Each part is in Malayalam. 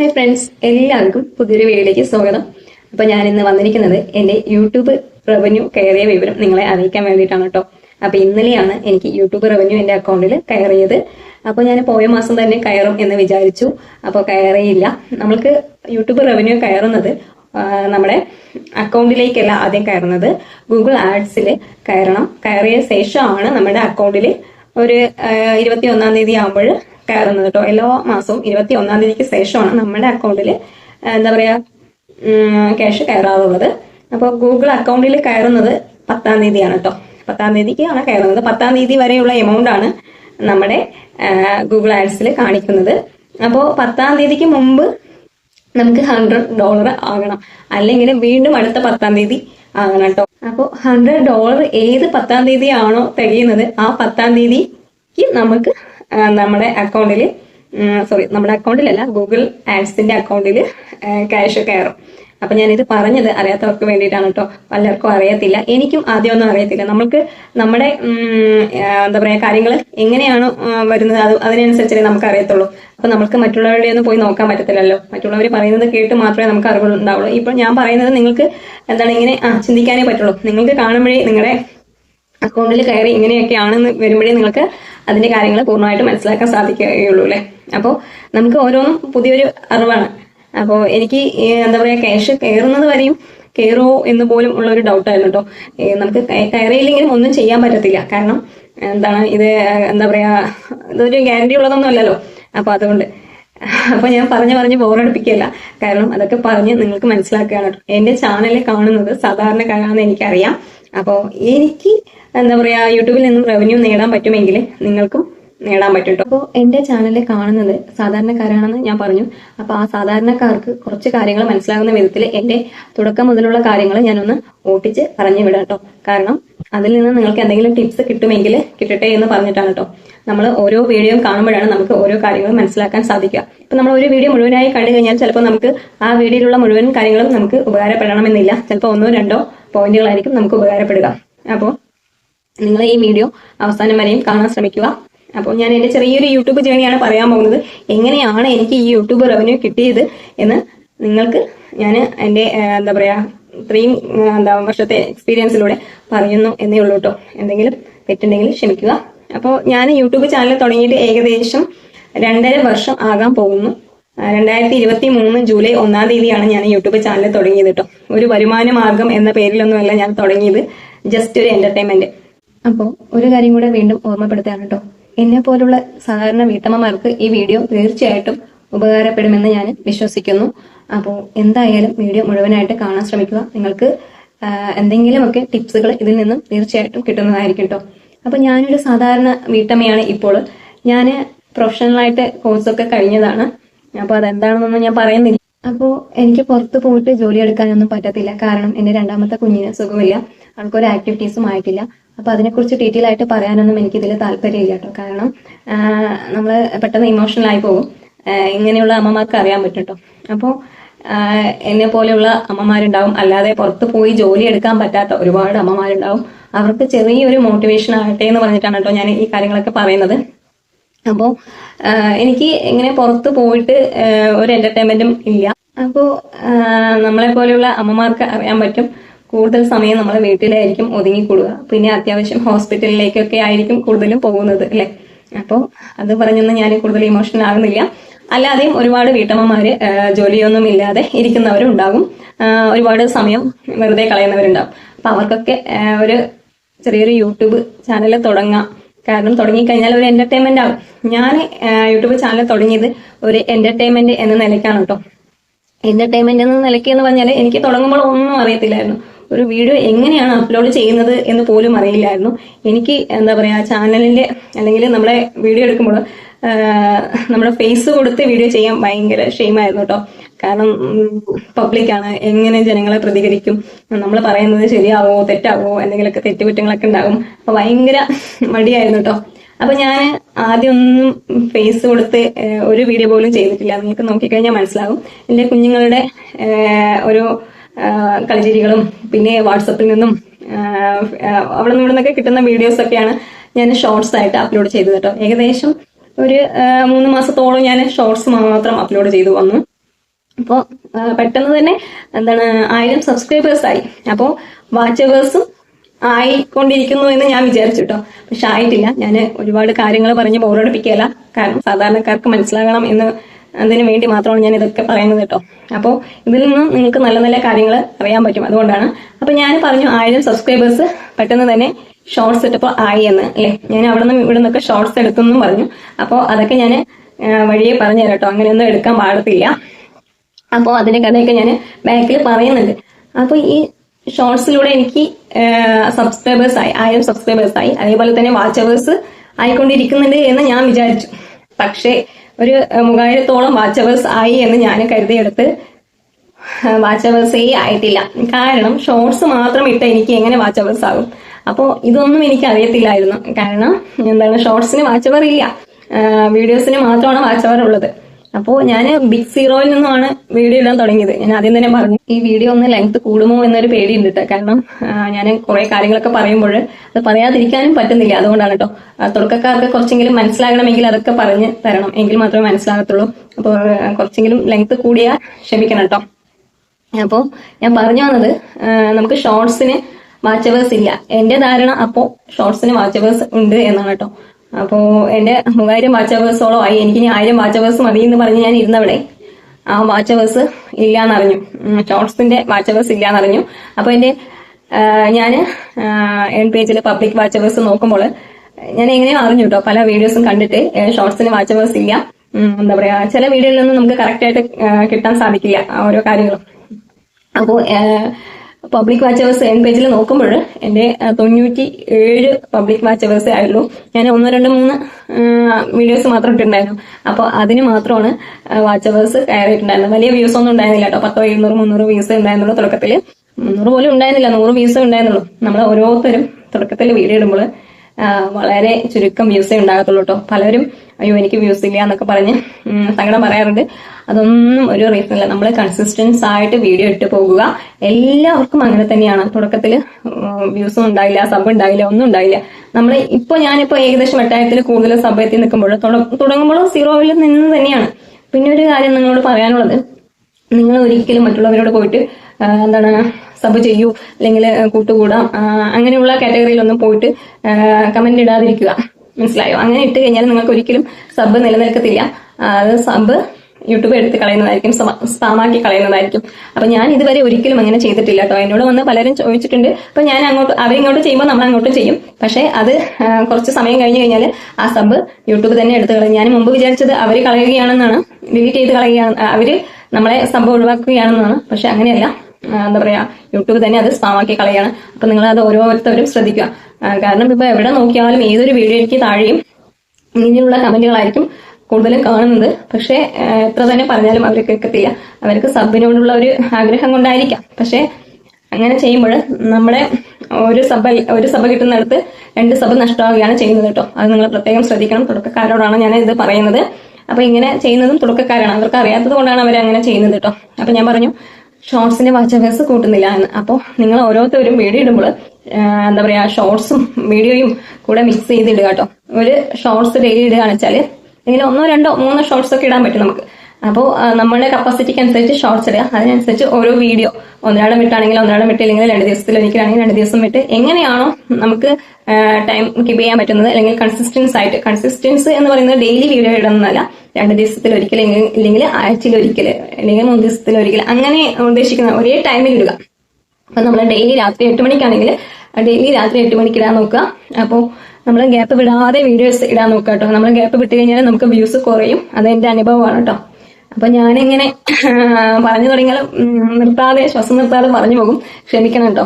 ഹായ് ഫ്രണ്ട്സ് എല്ലാവർക്കും പുതിയൊരു വീഡിയോയിലേക്ക് സ്വാഗതം. അപ്പൊ ഞാൻ ഇന്ന് വന്നിരിക്കുന്നത് എന്റെ യൂട്യൂബ് റവന്യൂ കയറിയ വിവരം നിങ്ങളെ അറിയിക്കാൻ വേണ്ടിയിട്ടാണ് കേട്ടോ അപ്പൊ ഇന്നലെയാണ് എനിക്ക് യൂട്യൂബ് റവന്യൂ എന്റെ അക്കൗണ്ടിൽ കയറിയത്. അപ്പോൾ ഞാൻ പോയ മാസം തന്നെ കയറും എന്ന് വിചാരിച്ചു. അപ്പോൾ കയറിയില്ല. നമ്മൾക്ക് യൂട്യൂബ് റവന്യൂ കയറുന്നത് നമ്മുടെ അക്കൗണ്ടിലേക്കല്ല ആദ്യം കയറുന്നത്. ഗൂഗിൾ ആഡ്സിൽ കയറണം. കയറിയ ശേഷമാണ് നമ്മുടെ അക്കൗണ്ടിൽ ഒരു ഇരുപത്തി ഒന്നാം തീയതി ആകുമ്പോൾ കയറുന്നത് കേട്ടോ എല്ലാ മാസവും ഇരുപത്തി ഒന്നാം തീയതിക്ക് ശേഷമാണ് നമ്മുടെ അക്കൗണ്ടിൽ എന്താ പറയാ ക്യാഷ് കയറാറുള്ളത്. അപ്പോൾ ഗൂഗിൾ അക്കൗണ്ടിൽ കയറുന്നത് പത്താം തീയതിയാണ് കേട്ടോ പത്താം ആണ് കയറുന്നത്. പത്താം തീയതി വരെയുള്ള എമൗണ്ട് ആണ് നമ്മുടെ ഗൂഗിൾ ആഡ്സിൽ കാണിക്കുന്നത്. അപ്പോൾ പത്താം തീയതിക്ക് മുമ്പ് നമുക്ക് ഹൺഡ്രഡ് ഡോളർ ആകണം. അല്ലെങ്കിൽ വീണ്ടും അടുത്ത പത്താം തീയതി ആകണം കേട്ടോ അപ്പോൾ ഹൺഡ്രഡ് ഡോളർ ഏത് പത്താം തീയതി ആണോ തികയുന്നത് ആ പത്താം തീയതിക്ക് നമുക്ക് നമ്മുടെ അക്കൗണ്ടിൽ സോറി നമ്മുടെ അക്കൗണ്ടിലല്ല ഗൂഗിൾ ആഡ്സിന്റെ അക്കൗണ്ടിൽ ക്യാഷ് കയറും. അപ്പൊ ഞാനിത് പറഞ്ഞത് അറിയാത്തവർക്ക് വേണ്ടിയിട്ടാണ് കേട്ടോ പലർക്കും അറിയത്തില്ല. എനിക്കും ആദ്യമൊന്നും അറിയത്തില്ല. നമ്മൾക്ക് നമ്മുടെ എന്താ പറയാ കാര്യങ്ങൾ എങ്ങനെയാണ് വരുന്നത്? അത് അതിനനുസരിച്ചേ നമുക്ക് അറിയത്തുള്ളൂ. അപ്പൊ നമുക്ക് മറ്റുള്ളവരുടെ ഒന്നും പോയി നോക്കാൻ പറ്റത്തില്ലല്ലോ. മറ്റുള്ളവർ പറയുന്നത് കേട്ട് മാത്രമേ നമുക്ക് അറിവുണ്ടാവുള്ളൂ. ഇപ്പോൾ ഇപ്പൊ ഞാൻ പറയുന്നത് നിങ്ങൾക്ക് എന്താണ് ഇങ്ങനെ ചിന്തിക്കാനേ പറ്റുള്ളൂ. നിങ്ങൾക്ക് കാണുമ്പോഴേ നിങ്ങളുടെ അക്കൗണ്ടിൽ കയറി ഇങ്ങനെയൊക്കെയാണെന്ന് വരുമ്പോഴേ നിങ്ങൾക്ക് അതിന്റെ കാര്യങ്ങൾ പൂർണമായിട്ട് മനസ്സിലാക്കാൻ സാധിക്കുകയുള്ളൂ അല്ലേ? അപ്പോൾ നമുക്ക് ഓരോന്നും പുതിയൊരു അറിവാണ്. അപ്പോൾ എനിക്ക് എന്താ പറയാ ക്യാഷ് കയറുന്നത് വരെയും കയറുമോ എന്ന് പോലും ഉള്ള ഒരു ഡൗട്ടായിരുന്നു കേട്ടോ ഏ, നമുക്ക് കയ- കയറിയില്ലെങ്കിലും ഒന്നും ചെയ്യാൻ പറ്റത്തില്ല. കാരണം എന്താണ് ഇത് എന്താ പറയാ ഇതൊരു ഗ്യാരണ്ടി ഉള്ളതൊന്നും അല്ലല്ലോ. അപ്പൊ അതുകൊണ്ട് അപ്പൊ ഞാൻ പറഞ്ഞു പറഞ്ഞ് ബോറടിപ്പിക്കില്ല കാരണം അതൊക്കെ പറഞ്ഞ് നിങ്ങൾക്ക് മനസ്സിലാക്കുകയാണ് കേട്ടോ. എന്റെ ചാനലിൽ കാണുന്നത് സാധാരണക്കാരാണെന്ന് എനിക്കറിയാം. അപ്പോൾ എനിക്ക് എന്താ പറയാ യൂട്യൂബിൽ നിന്നും റവന്യൂ നേടാൻ പറ്റുമെങ്കിൽ നിങ്ങൾക്കും നേടാൻ പറ്റും കേട്ടോ അപ്പോൾ എന്റെ ചാനലിൽ കാണുന്നത് സാധാരണക്കാരാണെന്ന് ഞാൻ പറഞ്ഞു. അപ്പോൾ ആ സാധാരണക്കാർക്ക് കുറച്ച് കാര്യങ്ങൾ മനസ്സിലാകുന്ന വിധത്തിൽ എന്റെ തുടക്കം മുതലുള്ള കാര്യങ്ങൾ ഞാനൊന്ന് ഓട്ടിച്ച് പറഞ്ഞു വിടാം കേട്ടോ കാരണം അതിൽ നിന്ന് നിങ്ങൾക്ക് എന്തെങ്കിലും ടിപ്സ് കിട്ടുമെങ്കിൽ കിട്ടട്ടെ എന്ന് പറഞ്ഞിട്ടാണ് കേട്ടോ നമ്മൾ ഓരോ വീഡിയോയും കാണുമ്പോഴാണ് നമുക്ക് ഓരോ കാര്യങ്ങളും മനസ്സിലാക്കാൻ സാധിക്കുക. ഇപ്പൊ നമ്മൾ ഒരു വീഡിയോ മുഴുവനായി കണ്ടു കഴിഞ്ഞാൽ ചിലപ്പോൾ നമുക്ക് ആ വീഡിയോയിലുള്ള മുഴുവൻ കാര്യങ്ങളും നമുക്ക് ഉപകാരപ്പെടണമെന്നില്ല. ചിലപ്പോൾ ഒന്നോ രണ്ടോ പോയിന്റുകളായിരിക്കും നമുക്ക് ഉപകാരപ്പെടുക. അപ്പോൾ നിങ്ങൾ ഈ വീഡിയോ അവസാനം വരെയും കാണാൻ ശ്രമിക്കുക. അപ്പോൾ ഞാൻ എന്റെ ചെറിയൊരു യൂട്യൂബ് ജേണിയാണ് പറയാൻ പോകുന്നത്. എങ്ങനെയാണ് എനിക്ക് ഈ യൂട്യൂബ് റവന്യൂ കിട്ടിയത് എന്ന് നിങ്ങൾക്ക് ഞാൻ എന്റെ എന്താ പറയുക ഇത്രയും എന്താ വർഷത്തെ എക്സ്പീരിയൻസിലൂടെ പറയുന്നു എന്നേ ഉള്ളൂ കേട്ടോ എന്തെങ്കിലും തെറ്റുണ്ടെങ്കിൽ ക്ഷമിക്കുക. അപ്പോൾ ഞാൻ യൂട്യൂബ് ചാനൽ തുടങ്ങിയിട്ട് ഏകദേശം രണ്ടര വർഷം ആകാൻ പോകുന്നു. രണ്ടായിരത്തി ഇരുപത്തി മൂന്ന് ജൂലൈ ഒന്നാം തീയതിയാണ് ഞാൻ യൂട്യൂബ് ചാനൽ തുടങ്ങിയത് കേട്ടോ. ഒരു വരുമാന മാർഗം എന്ന പേരിലൊന്നുമല്ല ഞാൻ തുടങ്ങിയത്. ജസ്റ്റ് ഒരു എന്റർടൈൻമെന്റ് അപ്പോൾ ഒരു കാര്യം കൂടെ വീണ്ടും ഓർമ്മപ്പെടുത്തുകയാണ് കേട്ടോ. എന്നെ പോലുള്ള സാധാരണ വീട്ടമ്മമാർക്ക് ഈ വീഡിയോ തീർച്ചയായിട്ടും ഉപകാരപ്പെടുമെന്ന് ഞാൻ വിശ്വസിക്കുന്നു. അപ്പോൾ എന്തായാലും വീഡിയോ മുഴുവനായിട്ട് കാണാൻ ശ്രമിക്കുക. നിങ്ങൾക്ക് എന്തെങ്കിലുമൊക്കെ ടിപ്സുകൾ ഇതിൽ നിന്നും തീർച്ചയായിട്ടും കിട്ടുന്നതായിരിക്കും കേട്ടോ. അപ്പോൾ ഞാനൊരു സാധാരണ വീട്ടമ്മയാണ് ഇപ്പോൾ. ഞാൻ പ്രൊഫഷണലായിട്ട് കോഴ്സൊക്കെ കഴിഞ്ഞതാണ്. അപ്പോൾ അതെന്താണെന്നൊന്നും ഞാൻ പറയുന്നില്ല. അപ്പോൾ എനിക്ക് പുറത്ത് പോയിട്ട് ജോലി എടുക്കാനൊന്നും പറ്റത്തില്ല. കാരണം എന്റെ രണ്ടാമത്തെ കുഞ്ഞിന് സുഖമില്ല. ആൾക്കൊരു ആക്ടിവിറ്റീസും ആയിട്ടില്ല. അപ്പോൾ അതിനെക്കുറിച്ച് ഡീറ്റെയിൽ ആയിട്ട് പറയാനൊന്നും എനിക്കിതിൽ താല്പര്യമില്ല കേട്ടോ. കാരണം നമ്മൾ പെട്ടെന്ന് ഇമോഷണൽ ആയി പോകും. ഇങ്ങനെയുള്ള അമ്മമാർക്ക് അറിയാൻ പറ്റും കേട്ടോ. അപ്പോൾ എന്നെ പോലെയുള്ള അമ്മമാരുണ്ടാവും. അല്ലാതെ പുറത്ത് പോയി ജോലി എടുക്കാൻ പറ്റാത്ത ഒരുപാട് അമ്മമാരുണ്ടാവും. അവർക്ക് ചെറിയൊരു മോട്ടിവേഷൻ ആകട്ടെ എന്ന് പറഞ്ഞിട്ടാണ് കേട്ടോ ഞാൻ ഈ കാര്യങ്ങളൊക്കെ പറയുന്നത്. അപ്പോൾ എനിക്ക് ഇങ്ങനെ പുറത്ത് പോയിട്ട് ഒരു എന്റർടൈൻമെന്റും ഇല്ല. അപ്പോൾ നമ്മളെ പോലെയുള്ള അമ്മമാർക്ക് അറിയാൻ പറ്റും കൂടുതൽ സമയം നമ്മൾ വീട്ടിലായിരിക്കും ഒതുങ്ങിക്കൂടുക. പിന്നെ അത്യാവശ്യം ഹോസ്പിറ്റലിലേക്കൊക്കെ ആയിരിക്കും കൂടുതലും പോകുന്നത് അല്ലേ? അപ്പോൾ അത് പറഞ്ഞൊന്നും ഞാൻ കൂടുതൽ ഇമോഷണൽ ആകുന്നില്ല അല്ലാതെയും ഒരുപാട് വീട്ടമ്മമാര് ജോലിയൊന്നും ഇല്ലാതെ ഇരിക്കുന്നവരും ഉണ്ടാകും ഒരുപാട് സമയം വെറുതെ കളയുന്നവരുണ്ടാകും. അപ്പൊ അവർക്കൊക്കെ ഒരു ചെറിയൊരു യൂട്യൂബ് ചാനൽ തുടങ്ങാം. കാരണം തുടങ്ങിക്കഴിഞ്ഞാൽ ഒരു എന്റർടൈൻമെന്റ് ആവും. ഞാൻ യൂട്യൂബ് ചാനൽ തുടങ്ങിയത് ഒരു എന്റർടൈൻമെന്റ് എന്ന നിലയ്ക്കാണ് കേട്ടോ എന്റർടൈൻമെന്റ് എന്ന നിലയ്ക്ക് എന്ന് പറഞ്ഞാൽ എനിക്ക് തുടങ്ങുമ്പോൾ ഒന്നും അറിയത്തില്ലായിരുന്നു. ഒരു വീഡിയോ എങ്ങനെയാണ് അപ്ലോഡ് ചെയ്യുന്നത് എന്ന് പോലും അറിയില്ലായിരുന്നു. എനിക്ക് എന്താ പറയാ ചാനലിന്റെ അല്ലെങ്കിൽ നമ്മളെ വീഡിയോ എടുക്കുമ്പോൾ നമ്മുടെ ഫേസ് കൊടുത്ത് വീഡിയോ ചെയ്യാൻ ഭയങ്കര ഷെയിമായിരുന്നു കേട്ടോ കാരണം പബ്ലിക്കാണ് എങ്ങനെ ജനങ്ങളെ പ്രതികരിക്കും? നമ്മൾ പറയുന്നത് ശരിയാവോ തെറ്റാവോ എന്തെങ്കിലുമൊക്കെ തെറ്റുകുറ്റങ്ങളൊക്കെ ഉണ്ടാകും. അപ്പൊ ഭയങ്കര മടിയായിരുന്നു കേട്ടോ അപ്പൊ ഞാൻ ആദ്യം ഒന്നും ഫേസ് കൊടുത്ത് ഒരു വീഡിയോ പോലും ചെയ്തിട്ടില്ല. നിങ്ങൾക്ക് നോക്കിക്കഴിഞ്ഞാൽ മനസ്സിലാകും. എന്റെ കുഞ്ഞുങ്ങളുടെ ഒരു കളിചിരികളും പിന്നെ വാട്സപ്പിൽ നിന്നും അവിടെ നിന്നൊക്കെ കിട്ടുന്ന വീഡിയോസൊക്കെയാണ് ഞാൻ ഷോർട്സ് ആയിട്ട് അപ്ലോഡ് ചെയ്തത് കേട്ടോ ഏകദേശം ഒരു മൂന്ന് മാസത്തോളം ഞാൻ ഷോർട്സ് മാത്രം അപ്ലോഡ് ചെയ്തു വന്നു. അപ്പോൾ പെട്ടെന്ന് തന്നെ എന്താണ് ആയിരം സബ്സ്ക്രൈബേഴ്സ് ആയി. അപ്പോൾ വാച്ചവേഴ്സും ആയിക്കൊണ്ടിരിക്കുന്നു എന്ന് ഞാൻ വിചാരിച്ചു കേട്ടോ പക്ഷെ ആയിട്ടില്ല. ഞാൻ ഒരുപാട് കാര്യങ്ങൾ പറഞ്ഞ് ബോറടിപ്പിക്കുകയല്ല കാരണം സാധാരണക്കാർക്ക് മനസ്സിലാകണം എന്ന് അതിന് വേണ്ടി മാത്രമാണ് ഞാൻ ഇതൊക്കെ പറയുന്നത് കേട്ടോ അപ്പോൾ ഇതിൽ നിന്നും നിങ്ങൾക്ക് നല്ല നല്ല കാര്യങ്ങൾ അറിയാൻ പറ്റും. അതുകൊണ്ടാണ്. അപ്പോൾ ഞാൻ പറഞ്ഞു ആയിരം സബ്സ്ക്രൈബേഴ്സ് പെട്ടെന്ന് തന്നെ ഷോർട്സ് ഇട്ടപ്പോൾ ആയി എന്ന് അല്ലേ? ഞാൻ അവിടെ നിന്ന് ഇവിടെ നിന്നൊക്കെ ഷോർട്സ് എടുത്തെന്നും പറഞ്ഞു. അപ്പോൾ അതൊക്കെ ഞാൻ വഴിയെ പറഞ്ഞു തരാം കേട്ടോ. അങ്ങനെയൊന്നും എടുക്കാൻ പാടത്തില്ല. അപ്പോൾ അതിന്റെ കഥയൊക്കെ ഞാൻ ബാക്കിൽ പറയുന്നുണ്ട്. അപ്പോൾ ഈ ഷോർട്സിലൂടെ എനിക്ക് സബ്സ്ക്രൈബേഴ്സ് ആയി ആയിരം സബ്സ്ക്രൈബേഴ്സ് ആയി. അതേപോലെ തന്നെ വാച്ചവേഴ്സ് ആയിക്കൊണ്ടിരിക്കുന്നുണ്ട് എന്ന് ഞാൻ വിചാരിച്ചു. പക്ഷേ ഒരു മൂവായിരത്തോളം വാച്ചവേഴ്സ് ആയി എന്ന് ഞാൻ കരുതിയെടുത്ത് വാച്ചവേഴ്സേ ആയിട്ടില്ല. കാരണം ഷോർട്സ് മാത്രം ഇട്ട് എനിക്ക് എങ്ങനെ വാച്ചവേഴ്സ് ആകും? അപ്പോൾ ഇതൊന്നും എനിക്ക് അറിയത്തില്ലായിരുന്നു കാരണം എന്താണ് ഷോർട്സിന് വാച്ചവർ ഇല്ല വീഡിയോസിന് മാത്രമാണ് വാച്ചവർ ഉള്ളത് അപ്പോൾ ഞാൻ ബിഗ് സീറോയിൽ നിന്നുമാണ് വീഡിയോ ഇടാൻ തുടങ്ങിയത്. ഞാൻ ആദ്യം തന്നെ പറഞ്ഞു ഈ വീഡിയോ ഒന്ന് ലെങ്ത് കൂടുമോ എന്നൊരു പേടിയുണ്ട് കേട്ടോ കാരണം ഞാൻ കുറെ കാര്യങ്ങളൊക്കെ പറയുമ്പോൾ അത് പറയാതിരിക്കാനും പറ്റുന്നില്ല. അതുകൊണ്ടാണ് കേട്ടോ തുടക്കക്കാർക്ക് കുറച്ചെങ്കിലും മനസ്സിലാകണമെങ്കിൽ അതൊക്കെ പറഞ്ഞ് തരണം. എങ്കിൽ മാത്രമേ മനസ്സിലാകത്തുള്ളൂ. അപ്പോൾ കുറച്ചെങ്കിലും ലെങ്ത് കൂടിയാൽ ക്ഷമിക്കണം കേട്ടോ അപ്പോൾ ഞാൻ പറഞ്ഞു വന്നത് നമുക്ക് ഷോർട്സിന് വാച്ചവേഴ്സ് ഇല്ല. എന്റെ ധാരണ അപ്പോ ഷോർട്സിന് വാച്ചവേഴ്സ് ഉണ്ട് എന്നാണ് കേട്ടോ. അപ്പോ എന്റെ മൂവായിരം വാച്ചവേഴ്സോളം ആയി. എനിക്ക് ഇനി ആയിരം വാച്ചവേഴ്സ് മതി എന്ന് പറഞ്ഞ് ഞാൻ ഇരുന്നവിടെ ആ വാച്ചവേഴ്സ് ഇല്ല എന്നറിഞ്ഞു ഷോർട്സിന്റെ വാച്ചവേഴ്സ് ഇല്ല എന്നറിഞ്ഞു അപ്പൊ എന്റെ ഞാൻ എൻ പേജിൽ പബ്ലിക് വാച്ചവേഴ്സ് നോക്കുമ്പോൾ ഞാൻ എങ്ങനെയാ അറിഞ്ഞു കേട്ടോ. പല വീഡിയോസും കണ്ടിട്ട് ഷോർട്സിന് വാച്ചവേഴ്സ് ഇല്ല. എന്താ പറയാ ചില വീഡിയോയിൽ നിന്നും നമുക്ക് കറക്റ്റ് ആയിട്ട് കിട്ടാൻ സാധിക്കില്ല ഓരോ കാര്യങ്ങളും. അപ്പോൾ പബ്ലിക് വാച്ചവേഴ്സ് എൻ പേജിൽ നോക്കുമ്പോൾ എന്റെ തൊണ്ണൂറ്റി ഏഴ് പബ്ലിക് വാച്ചവേഴ്സേ ആയുള്ളൂ ഞാൻ ഒന്ന് രണ്ട് മൂന്ന് വീഡിയോസ് മാത്രം ഇട്ടിട്ടുണ്ടായിരുന്നു. അപ്പോൾ അതിന് മാത്രമാണ് വാച്ചവേഴ്സ് കയറിയിട്ടുണ്ടായിരുന്നത്. വലിയ വ്യൂസ് ഒന്നും ഉണ്ടായിരുന്നില്ല കേട്ടോ. പത്തോ എഴുന്നൂറ് മുന്നൂറ് വ്യൂസ് ഉണ്ടായിരുന്നുള്ളൂ തുടക്കത്തിൽ മുന്നൂറ് പോലും ഉണ്ടായിരുന്നില്ല. നൂറ് വ്യൂസ് ഉണ്ടായിരുന്നുള്ളൂ. നമ്മൾ ഓരോരുത്തരും തുടക്കത്തിൽ വീഡിയോ ഇടുമ്പോൾ വളരെ ചുരുക്കം വ്യൂസേ ഉണ്ടാകത്തുള്ളൂ കേട്ടോ പലരും അയ്യോ എനിക്ക് വ്യൂസ് ഇല്ല എന്നൊക്കെ പറഞ്ഞ് സങ്കടം പറയാറുണ്ട്. അതൊന്നും ഒരു റീസൺ ഇല്ല. നമ്മൾ കൺസിസ്റ്റൻസ് ആയിട്ട് വീഡിയോ ഇട്ട് പോകുക. എല്ലാവർക്കും അങ്ങനെ തന്നെയാണ്. തുടക്കത്തിൽ വ്യൂസും ഉണ്ടായില്ല സബ് ഉണ്ടായില്ല ഒന്നും ഉണ്ടായില്ല. നമ്മൾ ഇപ്പോൾ ഞാനിപ്പോൾ ഏകദേശം എട്ടായിരത്തിൽ കൂടുതൽ സബ് എത്തി നിൽക്കുമ്പോൾ തുടങ്ങുമ്പോൾ സീറോയിൽ നിന്ന് തന്നെയാണ്. പിന്നെ ഒരു കാര്യം നിങ്ങളോട് പറയാനുള്ളത്. നിങ്ങൾ ഒരിക്കലും മറ്റുള്ളവരോട് പോയിട്ട് എന്താണ് സബ് ചെയ്യൂ അല്ലെങ്കിൽ കൂട്ടുകൂടാം. അങ്ങനെയുള്ള കാറ്റഗറിയിലൊന്നും പോയിട്ട് കമന്റ് ഇടാതിരിക്കുക. മനസ്സിലായോ? അങ്ങനെ ഇട്ട് കഴിഞ്ഞാൽ നിങ്ങൾക്ക് ഒരിക്കലും സബ് നിലനിൽക്കത്തില്ല. അത് സബ് യൂട്യൂബ് എടുത്ത് കളയുന്നതായിരിക്കും സ്പാമാക്കി കളയുന്നതായിരിക്കും. അപ്പൊ ഞാൻ ഇതുവരെ ഒരിക്കലും അങ്ങനെ ചെയ്തിട്ടില്ല കേട്ടോ. എന്നോട് വന്ന് പലരും ചോദിച്ചിട്ടുണ്ട്. അപ്പൊ ഞാൻ അങ്ങോട്ട് അവരിങ്ങോട്ട് ചെയ്യുമ്പോൾ നമ്മൾ അങ്ങോട്ട് ചെയ്യും. പക്ഷേ അത് കുറച്ച് സമയം കഴിഞ്ഞ് കഴിഞ്ഞാൽ ആ സബ് യൂട്യൂബ് തന്നെ എടുത്ത് കളയും. ഞാൻ മുമ്പ് വിചാരിച്ചത് അവർ കളയുകയാണെന്നാണ് ഡിലീറ്റ് ചെയ്ത് കളയുകയാണ് അവർ നമ്മളെ സബ് ഒഴിവാക്കുകയാണെന്നാണ്. പക്ഷെ അങ്ങനെയല്ല. എന്താ പറയാ യൂട്യൂബ് തന്നെ അത് സ്പാമാക്കി കളയാണ്. അപ്പൊ നിങ്ങൾ അത് ഓരോരുത്തരും ശ്രദ്ധിക്കുക കാരണം ഇപ്പൊ എവിടെ നോക്കിയാലും ഏതൊരു വീഡിയോയ്ക്ക് താഴെയും ഇങ്ങനെയുള്ള കമന്റുകളായിരിക്കും കൂടുതലും കാണുന്നത്. പക്ഷേ എത്ര തന്നെ പറഞ്ഞാലും അവർ കേൾക്കത്തില്ല അവർക്ക് സബിനോടുള്ള ഒരു ആഗ്രഹം കൊണ്ടായിരിക്കാം. പക്ഷേ അങ്ങനെ ചെയ്യുമ്പോൾ നമ്മുടെ ഒരു സഭ ഒരു സഭ കിട്ടുന്നിടത്ത് രണ്ട് സഭ നഷ്ടമാവുകയാണ് ചെയ്യുന്നത് കേട്ടോ. അത് നിങ്ങൾ പ്രത്യേകം ശ്രദ്ധിക്കണം. തുടക്കക്കാരോടാണ് ഞാൻ ഇത് പറയുന്നത്. അപ്പൊ ഇങ്ങനെ ചെയ്യുന്നതും തുടക്കക്കാരാണ്. അവർക്ക് അറിയാത്തത് കൊണ്ടാണ് അവർ അങ്ങനെ ചെയ്യുന്നത് കേട്ടോ. അപ്പൊ ഞാൻ പറഞ്ഞു ഷോർട്സിന്റെ വാച്ചവേഴ്സ് കൂട്ടുന്നില്ല എന്ന്. അപ്പോൾ നിങ്ങൾ ഓരോരുത്തരും വീഡിയോ ഇടുമ്പോൾ എന്താ പറയാ ഷോർട്സും വീഡിയോയും കൂടെ മിക്സ് ചെയ്ത് ഇടുക കേട്ടോ. ഒരു ഷോർട്സ് ഡെയിലി ഇടുകയാണെന്ന് വെച്ചാൽ അല്ലെങ്കിൽ ഒന്നോ രണ്ടോ മൂന്നോ ഷോർട്സ് ഒക്കെ ഇടാൻ പറ്റും നമുക്ക്. അപ്പോൾ നമ്മുടെ കപ്പാസിറ്റിക്ക് അനുസരിച്ച് ഷോർട്സ് ഇടുക. അതിനനുസരിച്ച് ഓരോ വീഡിയോ ഒന്നരാടം വിട്ടാണെങ്കിൽ ഒന്നരാടം വിട്ടില്ലെങ്കിൽ രണ്ട് ദിവസത്തിൽ ഒരിക്കലാണെങ്കിൽ രണ്ട് ദിവസം വിട്ട് എങ്ങനെയാണോ നമുക്ക് ടൈം കീപ്പ് ചെയ്യാൻ പറ്റുന്നത്. അല്ലെങ്കിൽ കൺസിസ്റ്റൻസ് ആയിട്ട് കൺസിസ്റ്റൻസ് എന്ന് പറയുന്നത് ഡെയിലി വീഡിയോ ഇടുന്നതല്ല. രണ്ട് ദിവസത്തിൽ ഒരിക്കൽ ഇല്ലെങ്കിൽ ആഴ്ചയിൽ ഒരിക്കൽ അല്ലെങ്കിൽ മൂന്ന് ദിവസത്തിൽ ഒരിക്കൽ അങ്ങനെ ഉദ്ദേശിക്കുന്ന ഒരേ ടൈമിൽ ഇടുക. അപ്പൊ നമ്മൾ ഡെയിലി രാത്രി എട്ട് മണിക്കാണെങ്കിൽ ഡെയിലി രാത്രി എട്ട് മണിക്ക് ഇടാൻ നോക്കുക. അപ്പോൾ നമ്മൾ ഗ്യാപ്പ് വിടാതെ വീഡിയോസ് ഇടാൻ നോക്കുക കേട്ടോ. നമ്മൾ ഗ്യാപ്പ് വിട്ട് കഴിഞ്ഞാൽ നമുക്ക് വ്യൂസ് കുറയും. അത് എന്റെ അനുഭവമാണ് കേട്ടോ. അപ്പൊ ഞാനിങ്ങനെ പറഞ്ഞു തുടങ്ങിയാൽ ഉം, നിർത്താതെ ശ്വാസം നിർത്താതെ പറഞ്ഞു പോകും. ക്ഷമിക്കണം കേട്ടോ.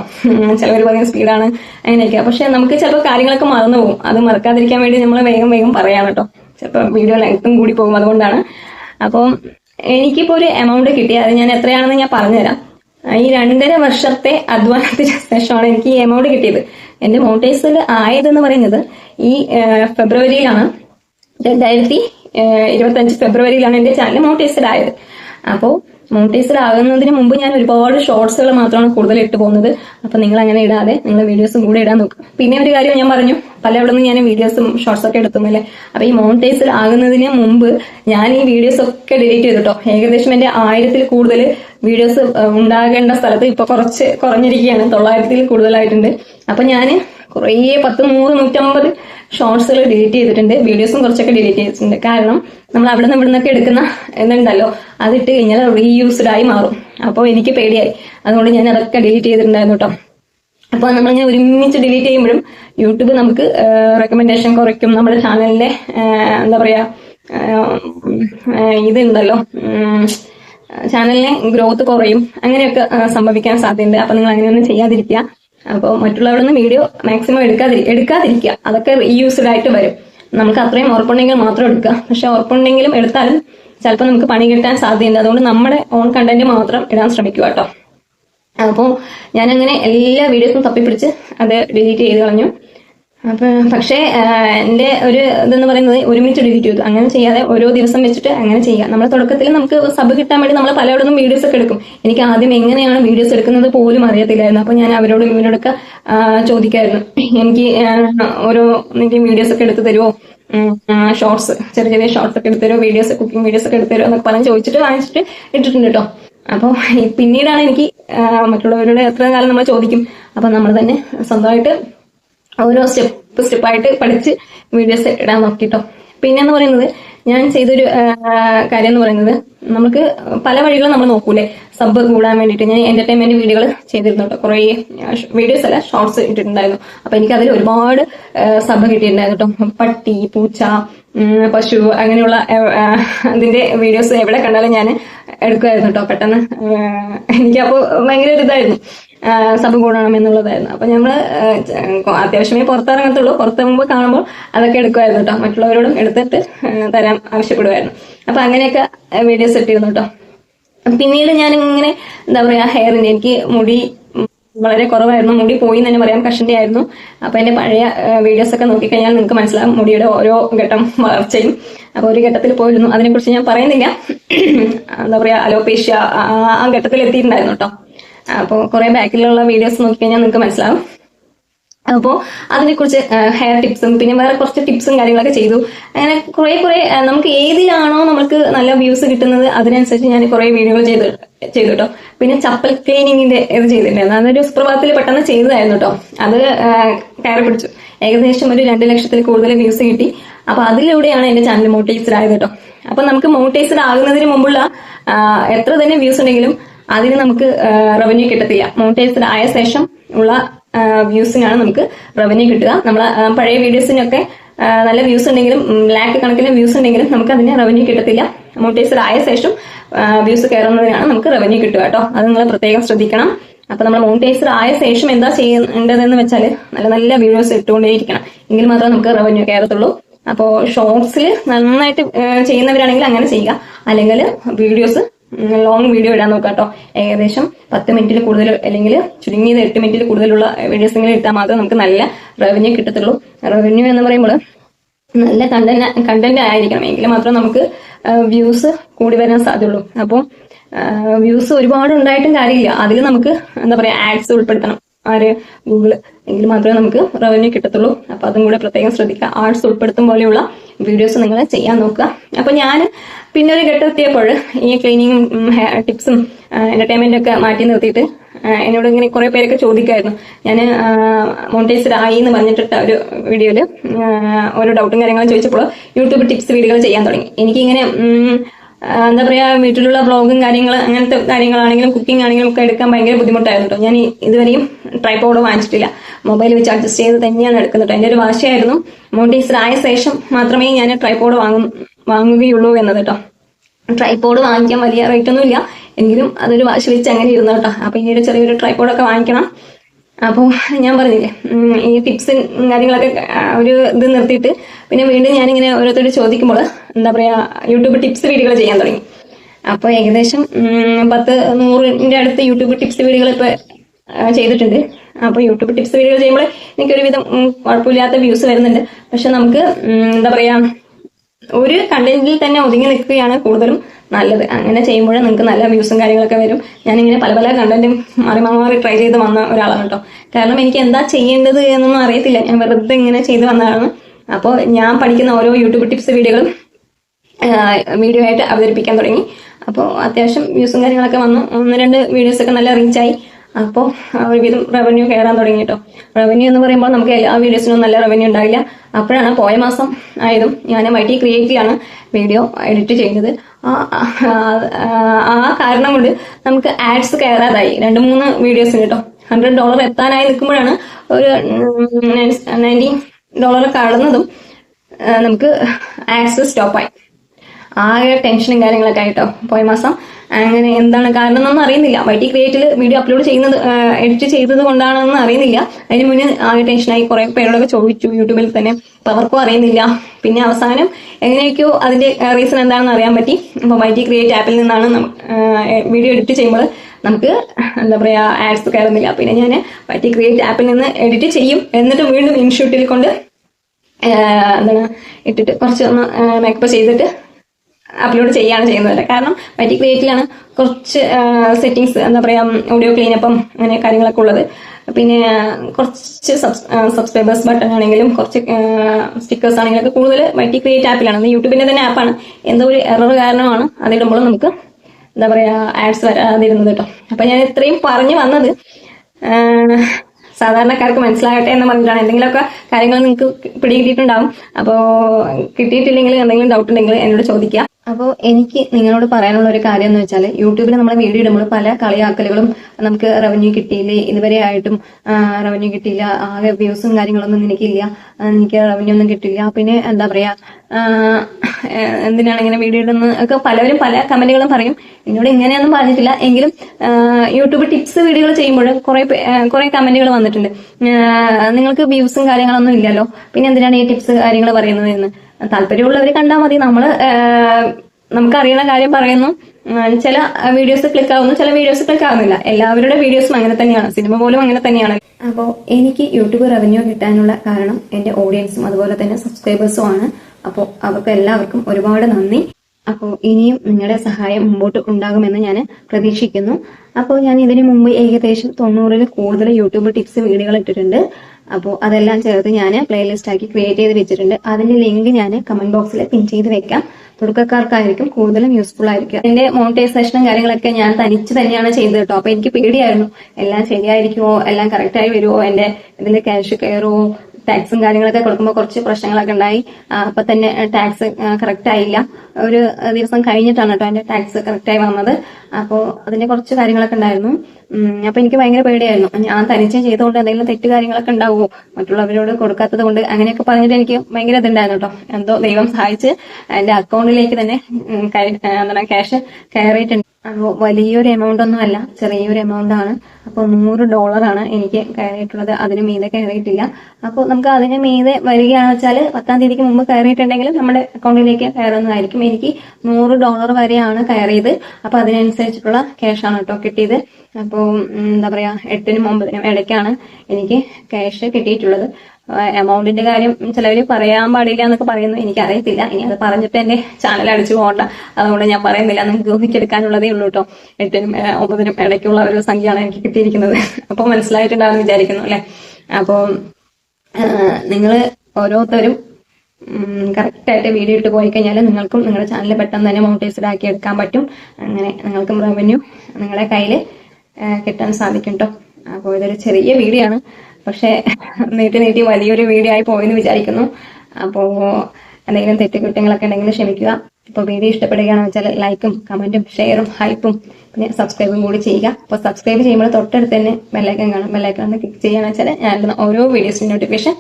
ചിലവർ പറയുന്ന സ്പീഡാണ് അങ്ങനെയൊക്കെ. പക്ഷെ നമുക്ക് ചിലപ്പോൾ കാര്യങ്ങളൊക്കെ മറന്നു പോകും. അത് മറക്കാതിരിക്കാൻ വേണ്ടി നമ്മൾ വേഗം വേഗം പറയാം കേട്ടോ. ചിലപ്പോൾ വീഡിയോ ലെങ്ത്തും കൂടി പോകും അതുകൊണ്ടാണ്. അപ്പം എനിക്കിപ്പോൾ ഒരു എമൗണ്ട് കിട്ടി. അത് ഞാൻ എത്രയാണെന്ന് ഞാൻ പറഞ്ഞുതരാം. ഈ രണ്ടര വർഷത്തെ അധ്വാനത്തിന് ശേഷമാണ് എനിക്ക് ഈ എമൗണ്ട് കിട്ടിയത്. എന്റെ മോട്ടേഴ്സിൽ ആയതെന്ന് പറയുന്നത് ഈ ഫെബ്രുവരിയിലാണ്. രണ്ടായിരത്തി ഇരുപത്തി അഞ്ച് ഫെബ്രുവരിയിലാണ് എന്റെ ചാനൽ മോട്ടേഴ്സിൽ ആയത് അപ്പോൾ മോണിറ്റൈസ്ഡ് ആകുന്നതിന് മുമ്പ് ഞാൻ ഒരുപാട് ഷോർട്സുകൾ മാത്രമാണ് കൂടുതൽ ഇട്ട് പോകുന്നത്. അപ്പൊ നിങ്ങൾ അങ്ങനെ ഇടാതെ നിങ്ങൾ വീഡിയോസും കൂടെ ഇടാൻ നോക്കുക പിന്നെ ഒരു കാര്യം ഞാൻ പറഞ്ഞു പല അവിടെ നിന്ന് ഞാൻ വീഡിയോസും ഷോർട്സ് ഒക്കെ എടുത്തുന്നല്ലേ അപ്പൊ ഈ മോണിറ്റൈസ്ഡ് ആകുന്നതിന് മുമ്പ് ഞാൻ ഈ വീഡിയോസ് ഒക്കെ ഡിലീറ്റ് ചെയ്തിട്ടോ ഏകദേശം എന്റെ ആയിരത്തിൽ കൂടുതൽ വീഡിയോസ് ഉണ്ടാകേണ്ട സ്ഥലത്ത് ഇപ്പൊ കുറച്ച് കുറഞ്ഞിരിക്കുകയാണ്. തൊള്ളായിരത്തിൽ കൂടുതലായിട്ടുണ്ട്. അപ്പൊ ഞാൻ കുറേ പത്ത് നൂറ് നൂറ്റമ്പത് ഷോർട്സുകൾ ഡിലീറ്റ് ചെയ്തിട്ടുണ്ട്. വീഡിയോസും കുറച്ചൊക്കെ ഡിലീറ്റ് ചെയ്തിട്ടുണ്ട്. കാരണം നമ്മൾ അവിടെ നിന്ന് ഇവിടെ നിന്നൊക്കെ എടുക്കുന്ന എന്നുണ്ടല്ലോ അതിട്ട് കഴിഞ്ഞാൽ റീയൂസ്ഡ് ആയി മാറും. അപ്പോൾ എനിക്ക് പേടിയായി. അതുകൊണ്ട് ഞാൻ അതൊക്കെ ഡിലീറ്റ് ചെയ്തിട്ടുണ്ടായിരുന്നു കേട്ടോ അപ്പോൾ ഞാൻ ഒരുമിച്ച് ഡിലീറ്റ് ചെയ്യുമ്പോഴും യൂട്യൂബ് നമുക്ക് റെക്കമെൻഡേഷൻ കുറയ്ക്കും. നമ്മുടെ ചാനലിന്റെ എന്താ പറയാ ഇതുണ്ടല്ലോ ചാനലിനെ ഗ്രോത്ത് കുറയും. അങ്ങനെയൊക്കെ സംഭവിക്കാൻ സാധ്യതയുണ്ട്. അപ്പൊ നിങ്ങൾ അങ്ങനെയൊന്നും ചെയ്യാതിരിക്കുക. അപ്പോൾ മറ്റുള്ളവരുടെ വീഡിയോ മാക്സിമം എടുക്കാതിരി എടുക്കാതിരിക്കുക. അതൊക്കെ റീയൂസ്ഡ് ആയിട്ട് വരും. നമുക്ക് അത്രയും ഉറപ്പുണ്ടെങ്കിൽ മാത്രം എടുക്കുക. പക്ഷെ ഉറപ്പുണ്ടെങ്കിലും എടുത്താലും ചിലപ്പോൾ നമുക്ക് പണി കിട്ടാൻ സാധ്യതയുണ്ട്. അതുകൊണ്ട് നമ്മുടെ ഓൺ കണ്ടന്റ് മാത്രം ഇടാൻ ശ്രമിക്കുക കേട്ടോ. അപ്പോൾ ഞാനങ്ങനെ എല്ലാ വീഡിയോസും തപ്പിപ്പിടിച്ച് അത് ഡിലീറ്റ് ചെയ്ത് കളഞ്ഞു. അപ്പൊ പക്ഷേ എന്റെ ഒരു ഇതെന്ന് പറയുന്നത് ഒരു മിനിറ്റ് ഡിലീറ്റ് ചെയ്തു. അങ്ങനെ ചെയ്യാതെ ഓരോ ദിവസം വെച്ചിട്ട് അങ്ങനെ ചെയ്യുക നമ്മൾ തുടക്കത്തിൽ നമുക്ക് സബ് കിട്ടാൻ വേണ്ടി നമ്മൾ പലയിടത്തും വീഡിയോസ് ഒക്കെ എടുക്കും. എനിക്ക് ആദ്യം എങ്ങനെയാണ് വീഡിയോസ് എടുക്കുന്നത് പോലും അറിയത്തില്ലായിരുന്നു. അപ്പോൾ ഞാൻ അവരോടും ഇവരോടൊക്കെ ചോദിക്കായിരുന്നു. എനിക്ക് ഓരോ എനിക്ക് വീഡിയോസ് ഒക്കെ എടുത്തു തരുമോ ഷോർട്സ് ചെറിയ ചെറിയ ഷോർട്സ് ഒക്കെ എടുത്തു തരുമോ വീഡിയോസ് കുക്കിംഗ് വീഡിയോസ് ഒക്കെ എടുത്തു തരുമോ എന്നൊക്കെ പറഞ്ഞ് ചോദിച്ചിട്ട് വാങ്ങിച്ചിട്ട് ഇട്ടിട്ടുണ്ട് കേട്ടോ. അപ്പോൾ പിന്നീടാണ് എനിക്ക് മറ്റുള്ളവരുടെ എത്ര കാലം നമ്മൾ ചോദിക്കും. അപ്പം നമ്മൾ തന്നെ സ്വന്തമായിട്ട് ഓരോ സ്റ്റെപ്പ് സ്റ്റെപ്പായിട്ട് പഠിച്ച് വീഡിയോസ് ഇടാൻ നോക്കിട്ടോ. പിന്നെന്ന് പറയുന്നത് ഞാൻ ചെയ്തൊരു കാര്യം എന്ന് പറയുന്നത് നമുക്ക് പല വഴികളും നമ്മൾ നോക്കൂലേ. സബ് കൂടാൻ വേണ്ടിയിട്ട് ഞാൻ എന്റർടൈൻമെന്റ് വീഡിയോകൾ ചെയ്തിരുന്നു കേട്ടോ കുറേ വീഡിയോസ് അല്ല ഷോർട്സ് ഇട്ടിട്ടുണ്ടായിരുന്നു. അപ്പൊ എനിക്ക് അതിൽ ഒരുപാട് സബ് കിട്ടിയിട്ടുണ്ടായിരുന്നു കേട്ടോ. പട്ടി പൂച്ച പശു അങ്ങനെയുള്ള അതിന്റെ വീഡിയോസ് എവിടെ കണ്ടാലും ഞാൻ എടുക്കുമായിരുന്നു കേട്ടോ. പെട്ടെന്ന് എനിക്കപ്പോ ഭയങ്കര ഒരു ഇതായിരുന്നു. സബ് കൂടണം എന്നുള്ളതായിരുന്നു. അപ്പൊ ഞങ്ങൾ ആ, അത്യാവശ്യമേ പുറത്തിറങ്ങത്തുള്ളൂ. പുറത്തിറങ്ങുമ്പോൾ കാണുമ്പോൾ അതൊക്കെ എടുക്കുമായിരുന്നു കേട്ടോ. മറ്റുള്ളവരോടും എടുത്തിട്ട് തരാൻ ആവശ്യപ്പെടുമായിരുന്നു. അപ്പൊ അങ്ങനെയൊക്കെ വീഡിയോസ് ഇട്ടിരുന്നു കേട്ടോ. പിന്നീട് ഞാൻ ഇങ്ങനെ എന്താ പറയാ ഹെയറിന് എനിക്ക് മുടി വളരെ കുറവായിരുന്നു. മുടി പോയി എന്ന് തന്നെ പറയാം. കഷണ്ടി ആയിരുന്നു അപ്പൊ എന്റെ പഴയ വീഡിയോസ് ഒക്കെ നോക്കിക്കഴിഞ്ഞാൽ നിങ്ങൾക്ക് മനസ്സിലാവും. മുടിയുടെ ഓരോ ഘട്ടം വളർച്ചയും അപ്പൊ ഒരു ഘട്ടത്തിൽ പോയിരുന്നു. അതിനെക്കുറിച്ച് ഞാൻ പറയുന്നില്ല. എന്താ പറയാ അലോപേഷ്യ ആ ഘട്ടത്തിൽ എത്തിയിട്ടുണ്ടായിരുന്നു കേട്ടോ. അപ്പോൾ കുറെ ബാക്കിലുള്ള വീഡിയോസ് നോക്കിക്കഴിഞ്ഞാൽ നിങ്ങൾക്ക് മനസ്സിലാവും. അപ്പോൾ അതിനെക്കുറിച്ച് ഹെയർ ടിപ്സും പിന്നെ വേറെ കുറച്ച് ടിപ്സും കാര്യങ്ങളൊക്കെ ചെയ്തു. അങ്ങനെ കുറെ കുറെ നമുക്ക് ഏതിലാണോ നമുക്ക് നല്ല വ്യൂസ് കിട്ടുന്നത് അതിനനുസരിച്ച് ഞാൻ കുറെ വീഡിയോകൾ ചെയ്തു ചെയ്തു കേട്ടോ പിന്നെ ചപ്പൽ ക്ലീനിങ്ങിന്റെ ഇത് ചെയ്തിട്ടുണ്ടായിരുന്നു അതൊരു സുപ്രഭാതത്തിൽ പെട്ടെന്ന് ചെയ്തതായിരുന്നു കേട്ടോ അത് കയറി പിടിച്ചു. ഏകദേശം ഒരു രണ്ട് ലക്ഷത്തിൽ കൂടുതൽ വ്യൂസ് കിട്ടി. അപ്പൊ അതിലൂടെയാണ് എന്റെ ചാനൽ മോട്ടിവേറ്റഡ് ആയത് കേട്ടോ അപ്പൊ നമുക്ക് മോട്ടിവേറ്റഡ് ആകുന്നതിന് മുമ്പുള്ള എത്ര തന്നെ വ്യൂസ് ഉണ്ടെങ്കിലും അതിന് നമുക്ക് റവന്യൂ കിട്ടത്തില്ല. മോണിറ്റൈസ്ഡ് ആയ ശേഷം ഉള്ള വ്യൂസിനാണ് നമുക്ക് റവന്യൂ കിട്ടുക. നമ്മൾ പഴയ വീഡിയോസിനൊക്കെ നല്ല വ്യൂസ് ഉണ്ടെങ്കിലും ലാക്ക് കണക്കിന് വ്യൂസ് ഉണ്ടെങ്കിലും നമുക്ക് അതിന് റവന്യൂ കിട്ടത്തില്ല. മോണിറ്റൈസ്ഡ് ആയ ശേഷം വ്യൂസ് കയറുന്നതിനാണ് നമുക്ക് റവന്യൂ കിട്ടുക കേട്ടോ. അത് നിങ്ങൾ പ്രത്യേകം ശ്രദ്ധിക്കണം. അപ്പൊ നമ്മൾ മോണിറ്റൈസ്ഡ് ആയ ശേഷം എന്താ ചെയ്യേണ്ടതെന്ന് വെച്ചാൽ നല്ല നല്ല വീഡിയോസ് ഇട്ടുകൊണ്ടേയിരിക്കണം എങ്കിൽ മാത്രമേ നമുക്ക് റവന്യൂ കയറത്തുള്ളൂ. അപ്പോൾ ഷോർട്സിൽ നന്നായിട്ട് ചെയ്യുന്നവരാണെങ്കിൽ അങ്ങനെ ചെയ്യുക. അല്ലെങ്കിൽ വീഡിയോസ് ലോങ് വീഡിയോ ഇടാൻ നോക്കാം കേട്ടോ ഏകദേശം പത്ത് മിനിറ്റിൽ കൂടുതൽ അല്ലെങ്കിൽ ചുരുങ്ങിയത് എട്ട് മിനിറ്റിൽ കൂടുതലുള്ള വീഡിയോസ് ഇങ്ങനെ ഇട്ടാൽ മാത്രമേ നമുക്ക് നല്ല റവന്യൂ കിട്ടത്തുള്ളൂ. റവന്യൂ എന്ന് പറയുമ്പോൾ നല്ല കണ്ടന്റ് കണ്ടന്റ് ആയിരിക്കണം. എങ്കിൽ മാത്രം നമുക്ക് വ്യൂസ് കൂടി വരാൻ സാധ്യതയുള്ളൂ. അപ്പോൾ വ്യൂസ് ഒരുപാട് ഉണ്ടായിട്ടും കാര്യമില്ല. അതിൽ നമുക്ക് എന്താ പറയാ ആഡ്സ് ഉൾപ്പെടുത്തണം. ആര്? ഗൂഗിൾ എങ്കിൽ മാത്രമേ നമുക്ക് റവന്യൂ കിട്ടത്തുള്ളൂ. അപ്പൊ അതും കൂടെ പ്രത്യേകം ശ്രദ്ധിക്കുക. ആഡ്സ് ഉൾപ്പെടുത്തും പോലെയുള്ള വീഡിയോസ് നിങ്ങൾ ചെയ്യാൻ നോക്കുക. അപ്പോൾ ഞാൻ പിന്നെ ഒരു ഘട്ടത്തിയപ്പോൾ ഈ ക്ലീനിങ്ങും ടിപ്സും എന്റർടൈൻമെന്റൊക്കെ മാറ്റി നിർത്തിയിട്ട് എന്നോട് ഇങ്ങനെ കുറേ പേരൊക്കെ ചോദിക്കായിരുന്നു. ഞാൻ മോണിറ്റൈസ്ഡ് ആയി എന്ന് പറഞ്ഞിട്ടിട്ട ഒരു വീഡിയോയിൽ ഓരോ ഡൗട്ടും കാര്യങ്ങളും ചോദിച്ചപ്പോൾ യൂട്യൂബ് ടിപ്സ് വീഡിയോകൾ ചെയ്യാൻ തുടങ്ങി. എനിക്കിങ്ങനെ എന്താ പറയാ വീട്ടിലുള്ള ബ്ലോഗും കാര്യങ്ങൾ അങ്ങനത്തെ കാര്യങ്ങളാണെങ്കിലും കുക്കിംഗ് ആണെങ്കിലും ഒക്കെ എടുക്കാൻ ഭയങ്കര ബുദ്ധിമുട്ടായിരുന്നു കേട്ടോ ഞാൻ ഇതുവരെയും ട്രൈപ്പോഡ് വാങ്ങിച്ചിട്ടില്ല. മൊബൈൽ വെച്ച് അഡ്ജസ്റ്റ് ചെയ്ത് തന്നെയാണ് എടുക്കുന്നത് എന്റെ ഒരു വാശയായിരുന്നു. മോണ്ടീസർ ആയ ശേഷം മാത്രമേ ഞാൻ ട്രൈപ്പോഡ് വാങ്ങും വാങ്ങുകയുള്ളൂ എന്നത് കേട്ടോ ട്രൈപ്പോഡ് വാങ്ങിക്കാൻ വലിയ റേറ്റ് ഒന്നും ഇല്ല എങ്കിലും അതൊരു വാശി വെച്ച് അങ്ങനെ ഇരുന്നു കേട്ടോ അപ്പൊ ഒരു ചെറിയൊരു ട്രൈപ്പോഡൊക്കെ വാങ്ങിക്കണം. അപ്പോൾ ഞാൻ പറഞ്ഞില്ലേ ഈ ടിപ്സും കാര്യങ്ങളൊക്കെ ഒരു ഇത് നിർത്തിയിട്ട് പിന്നെ വീണ്ടും ഞാനിങ്ങനെ ഓരോരുത്തരോട് ചോദിക്കുമ്പോൾ എന്താ പറയുക യൂട്യൂബ് ടിപ്സ് വീഡിയോകൾ ചെയ്യാൻ തുടങ്ങി. അപ്പോൾ ഏകദേശം പത്ത് നൂറിന്റെ അടുത്ത് യൂട്യൂബ് ടിപ്സ് വീഡിയോകൾ ഇപ്പോൾ ചെയ്തിട്ടുണ്ട്. അപ്പോൾ യൂട്യൂബ് ടിപ്സ് വീഡിയോകൾ ചെയ്യുമ്പോൾ എനിക്കൊരുവിധം കുഴപ്പമില്ലാത്ത വ്യൂസ് വരുന്നുണ്ട്. പക്ഷെ നമുക്ക് എന്താ പറയുക ഒരു കണ്ടന്റിൽ തന്നെ ഒതുങ്ങി നിൽക്കുകയാണ് കൂടുതലും. നല്ലത്. അങ്ങനെ ചെയ്യുമ്പോൾ നിങ്ങൾക്ക് നല്ല വ്യൂസും കാര്യങ്ങളൊക്കെ വരും. ഞാനിങ്ങനെ പല പല കണ്ടന്റും മാറി മാറി ട്രൈ ചെയ്ത് വന്ന ഒരാളാണ് കേട്ടോ. കാരണം എനിക്ക് എന്താ ചെയ്യേണ്ടത് എന്നൊന്നും അറിയത്തില്ല. ഞാൻ വെറുതെ ഇങ്ങനെ ചെയ്ത് വന്നതാണ്. അപ്പോൾ ഞാൻ പഠിക്കുന്ന ഓരോ യൂട്യൂബ് ടിപ്സ് വീഡിയോകളും വീഡിയോ ആയിട്ട് അവതരിപ്പിക്കാൻ തുടങ്ങി. അപ്പോൾ അത്യാവശ്യം വ്യൂസും കാര്യങ്ങളൊക്കെ വന്നു. ഒന്ന് രണ്ട് വീഡിയോസൊക്കെ നല്ല റീച്ചായി അപ്പോൾ ഒരുവിധം റവന്യൂ കയറാൻ തുടങ്ങി കേട്ടോ റവന്യൂ എന്ന് പറയുമ്പോൾ നമുക്ക് എല്ലാ വീഡിയോസിനും നല്ല റവന്യൂ ഉണ്ടാവില്ല. അപ്പോഴാണ് പോയ മാസം ആയതും ഞാൻ വൈ ടി ക്രിയേറ്റീവാണ് വീഡിയോ എഡിറ്റ് ചെയ്യുന്നത് ആ- കാരണം കൊണ്ട് നമുക്ക് ആഡ്സ് കയറാതായി രണ്ട് മൂന്ന് വീഡിയോസിന് കേട്ടോ ഹൺഡ്രഡ് ഡോളർ എത്താനായി നിൽക്കുമ്പോഴാണ് ഒരു നയന്റീൻ ഡോളർ കടന്നതും നമുക്ക് ആഡ്സ് സ്റ്റോപ്പായി ആകെ ടെൻഷനും കാര്യങ്ങളൊക്കെ ആയിട്ടോ പോയ മാസം. അങ്ങനെ എന്താണ് കാരണം എന്നൊന്നും അറിയുന്നില്ല വൈറ്റി ക്രിയേറ്റിൽ വീഡിയോ അപ്ലോഡ് ചെയ്യുന്നത് എഡിറ്റ് ചെയ്തത് കൊണ്ടാണെന്ന് അറിയുന്നില്ല. അതിന് മുന്നേ ആകെ ടെൻഷനായി കുറെ പേരോടൊക്കെ ചോദിച്ചു യൂട്യൂബിൽ തന്നെ. അപ്പൊ അവർക്കും അറിയുന്നില്ല. പിന്നെ അവസാനം എങ്ങനെയൊക്കെയോ അതിന്റെ റീസൺ എന്താണെന്ന് അറിയാൻ പറ്റി. അപ്പോൾ വൈറ്റി ക്രിയേറ്റ് ആപ്പിൽ നിന്നാണ് വീഡിയോ എഡിറ്റ് ചെയ്യുമ്പോൾ നമുക്ക് എന്താ പറയാ ആഡ്സ് കയറുന്നില്ല പിന്നെ ഞാൻ വൈറ്റി ക്രിയേറ്റ് ആപ്പിൽ നിന്ന് എഡിറ്റ് ചെയ്യും. എന്നിട്ട് വീണ്ടും ഇൻഷൂട്ടിൽ കൊണ്ട് എന്താണ് ഇട്ടിട്ട് കുറച്ച് ഒന്ന് മേക്കപ്പ് ചെയ്തിട്ട് അപ്ലോഡ് ചെയ്യാണ് ചെയ്യുന്നത്. കാരണം മൈറ്റി ക്രിയേറ്റിലാണ് കുറച്ച് സെറ്റിങ്സ് എന്താ പറയാ ഓഡിയോ ക്ലീനപ്പം അങ്ങനെ കാര്യങ്ങളൊക്കെ ഉള്ളത്. പിന്നെ കുറച്ച് സബ്സ്ക്രൈബേഴ്സ് ബട്ടൺ ആണെങ്കിലും കുറച്ച് സ്റ്റിക്കേഴ്സ് ആണെങ്കിലും ഒക്കെ കൂടുതൽ മറ്റി ക്രിയേറ്റ് ആപ്പിലാണ് അത് യൂട്യൂബിന്റെ തന്നെ ആപ്പാണ് എന്തോ ഒരു എറർ കാരണമാണ് അതിടുമ്പോൾ നമുക്ക് എന്താ പറയാ ആഡ്സ് വരാതിരുന്നത് കേട്ടോ. അപ്പൊ ഞാൻ ഇത്രയും പറഞ്ഞു വന്നത് സാധാരണക്കാർക്ക് മനസ്സിലാകട്ടെ എന്ന് പറഞ്ഞിട്ടാണ്. എന്തെങ്കിലുമൊക്കെ കാര്യങ്ങൾ നിങ്ങൾക്ക് പിടികിട്ടിയിട്ടുണ്ടാവും അപ്പോൾ കിട്ടിയിട്ടില്ലെങ്കിൽ എന്തെങ്കിലും ഡൗട്ട് ഉണ്ടെങ്കിൽ എന്നോട് ചോദിക്കുക. അപ്പോൾ എനിക്ക് നിങ്ങളോട് പറയാനുള്ള ഒരു കാര്യം എന്ന് വെച്ചാൽ യൂട്യൂബിൽ നമ്മൾ വീഡിയോ ഇടുമ്പോൾ പല കളിയാക്കലുകളും നമുക്ക് റവന്യൂ കിട്ടിയില്ലേ? ഇതുവരെ ആയിട്ടും റവന്യൂ കിട്ടിയില്ല. ആകെ വ്യൂസും കാര്യങ്ങളൊന്നും എനിക്കില്ല എനിക്ക് റവന്യൂ ഒന്നും കിട്ടില്ല പിന്നെ എന്താ പറയാ എന്തിനാണ് ഇങ്ങനെ വീഡിയോ ഇടുന്നത്? ഒക്കെ പലവരും പല കമന്റുകളും പറയും. എന്നോട് ഇങ്ങനെയൊന്നും പറഞ്ഞിട്ടില്ല. എങ്കിലും യൂട്യൂബ് ടിപ്സ് വീഡിയോകൾ ചെയ്യുമ്പോൾ കുറേ കുറേ കമന്റുകൾ വന്നിട്ടുണ്ട്. നിങ്ങൾക്ക് വ്യൂസും കാര്യങ്ങളൊന്നും ഇല്ലല്ലോ. പിന്നെ എന്തിനാണ് ഈ ടിപ്സ് കാര്യങ്ങൾ പറയുന്നത് എന്ന്? താല്പര്യമുള്ളവർ കണ്ടാൽ മതി. നമ്മൾ ആ, നമുക്ക് അറിയുന്ന കാര്യം പറയുന്നു. ചില വീഡിയോസ് ക്ലിക്ക് ആവുന്നു ചില വീഡിയോസ് ക്ലിക്ക് ആവുന്നില്ല എല്ലാവരുടെ വീഡിയോസും അങ്ങനെ തന്നെയാണ്. സിനിമ പോലും അങ്ങനെ തന്നെയാണ്. അപ്പോൾ എനിക്ക് യൂട്യൂബ് റവന്യൂ കിട്ടാനുള്ള കാരണം എന്റെ ഓഡിയൻസും അതുപോലെ തന്നെ സബ്സ്ക്രൈബേഴ്സും ആണ്. അപ്പോൾ അവർക്ക് എല്ലാവർക്കും ഒരുപാട് നന്ദി. അപ്പോൾ ഇനിയും നിങ്ങളുടെ സഹായം മുമ്പോട്ട് ഉണ്ടാകുമെന്ന് ഞാൻ പ്രതീക്ഷിക്കുന്നു. അപ്പോൾ ഞാൻ ഇതിനു മുമ്പ് ഏകദേശം തൊണ്ണൂറിൽ കൂടുതൽ യൂട്യൂബ് ടിപ്സ് വീഡിയോകൾ ഇട്ടിട്ടുണ്ട്. അപ്പോൾ അതെല്ലാം ചേർത്ത് ഞാൻ പ്ലേലിസ്റ്റ് ആക്കി ക്രിയേറ്റ് ചെയ്ത് വെച്ചിട്ടുണ്ട്. അതിന്റെ ലിങ്ക് ഞാൻ കമന്റ് ബോക്സിൽ പിൻ ചെയ്ത് വെക്കാം. തുടക്കക്കാർക്കായിരിക്കും കൂടുതലും യൂസ്ഫുൾ ആയിരിക്കും. എന്റെ മോണിറ്റൈസേഷനും കാര്യങ്ങളൊക്കെ ഞാൻ തനിച്ച് തന്നെയാണ് ചെയ്തത് കേട്ടോ. അപ്പൊ എനിക്ക് പേടിയായിരുന്നു. എല്ലാം ശരിയായിരിക്കുമോ? എല്ലാം കറക്റ്റ് ആയി വരുമോ? എന്റെ ഇതിൽ ക്യാഷ് കയറുമോ ടാക്സും കാര്യങ്ങളൊക്കെ കൊടുക്കുമ്പോൾ കുറച്ച് പ്രശ്നങ്ങളൊക്കെ ഉണ്ടായി. അപ്പൊ തന്നെ ടാക്സ് കറക്റ്റ് ആയില്ല. ഒരു ദിവസം കഴിഞ്ഞിട്ടാണ് കേട്ടോ എന്റെ ടാക്സ് കറക്റ്റ് ആയി വന്നത്. അപ്പോൾ അതിന്റെ കുറച്ച് കാര്യങ്ങളൊക്കെ ഉണ്ടായിരുന്നു. അപ്പൊ എനിക്ക് ഭയങ്കര പേടിയായിരുന്നു. ഞാൻ തനിച്ച് ചെയ്തുകൊണ്ട് എന്തെങ്കിലും തെറ്റ് കാര്യങ്ങളൊക്കെ ഉണ്ടാവുമോ? മറ്റുള്ളവരോട് കൊടുക്കാത്തത് കൊണ്ട് അങ്ങനെയൊക്കെ പറഞ്ഞിട്ട് എനിക്ക് ഭയങ്കര ഇതുണ്ടായിരുന്നു കേട്ടോ. എന്തോ ദൈവം സഹായിച്ച് എന്റെ അക്കൗണ്ടിലേക്ക് തന്നെ എന്താ ക്യാഷ് കയറിയിട്ടുണ്ട്. അപ്പോൾ വലിയൊരു എമൗണ്ട് ഒന്നും അല്ല ചെറിയൊരു എമൗണ്ട് ആണ്. അപ്പോൾ നൂറ് ഡോളറാണ് എനിക്ക് കയറിയിട്ടുള്ളത്. അതിന് മീതെ കയറിയിട്ടില്ല. അപ്പോൾ നമുക്ക് അതിന് മീതെ വരികയാണെന്ന് വെച്ചാൽ പത്താം തീയതിക്ക് മുമ്പ് കയറിയിട്ടുണ്ടെങ്കിൽ നമ്മുടെ അക്കൗണ്ടിലേക്ക് കയറുന്നതായിരിക്കും. എനിക്ക് നൂറ് ഡോളർ വരെയാണ് കയറിയത്. അപ്പോൾ അതിനനുസരിച്ചിട്ടുള്ള ക്യാഷാണ് കേട്ടോ കിട്ടിയത്. അപ്പോൾ എന്താ പറയാ എട്ടിനും ഒമ്പതിനും ഇടയ്ക്കാണ് എനിക്ക് ക്യാഷ് കിട്ടിയിട്ടുള്ളത്. എമൗണ്ടിന്റെ കാര്യം ചിലവർ പറയാൻ പാടില്ല എന്നൊക്കെ പറയുന്നു. എനിക്കറിയത്തില്ല. ഇനി അത് പറഞ്ഞിട്ട് എന്റെ ചാനൽ അടിച്ചു പോകണ്ട. അതുകൊണ്ട് ഞാൻ പറയുന്നില്ല. നിങ്ങൾക്ക് ഊഹിച്ചെടുക്കാനുള്ളതേ ഉള്ളൂ കേട്ടോ എട്ടിനും ഒമ്പതിനും ഇടയ്ക്കുള്ള ഒരു സംഖ്യയാണ് എനിക്ക് കിട്ടിയിരിക്കുന്നത്. അപ്പോൾ മനസ്സിലായിട്ടുണ്ടാവും വിചാരിക്കുന്നു അല്ലെ? അപ്പോൾ നിങ്ങൾ ഓരോരുത്തരും കറക്റ്റ് ആയിട്ട് വീഡിയോ ഇട്ട് പോയി കഴിഞ്ഞാൽ നിങ്ങൾക്കും നിങ്ങളുടെ ചാനൽ പെട്ടെന്ന് തന്നെ മോണിറ്റൈസ്ഡ് ആക്കി എടുക്കാൻ പറ്റും. അങ്ങനെ നിങ്ങൾക്കും റവന്യൂ നിങ്ങളുടെ കയ്യിൽ കിട്ടാൻ സാധിക്കും കേട്ടോ അപ്പോൾ ഇതൊരു ചെറിയ വീഡിയോ ആണ്. പക്ഷേ നീട്ടി നീട്ടി വലിയൊരു വീഡിയോ ആയി പോയെന്ന് വിചാരിക്കുന്നു. അപ്പോൾ എന്തെങ്കിലും തെറ്റുകുറ്റങ്ങളൊക്കെ ഉണ്ടെങ്കിൽ ക്ഷമിക്കുക. ഇപ്പോൾ വീഡിയോ ഇഷ്ടപ്പെടുകയാണെന്ന് വെച്ചാൽ ലൈക്കും കമന്റും ഷെയറും ഹൈപ്പും പിന്നെ സബ്സ്ക്രൈബും കൂടി ചെയ്യുക. അപ്പോൾ സബ്സ്ക്രൈബ് ചെയ്യുമ്പോൾ തൊട്ടടുത്ത് തന്നെ ബെല്ലൈക്കൻ കാണും. ബെല്ലൈക്കൺ ഒന്ന് ക്ലിക്ക് ചെയ്യുകയാണെന്ന് വെച്ചാൽ ഞാൻ ഓരോ വീഡിയോസിന്റെ നോട്ടിഫിക്കേഷൻ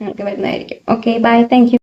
നിങ്ങൾക്ക് വരുന്നതായിരിക്കും ഓക്കെ ബൈ താങ്ക്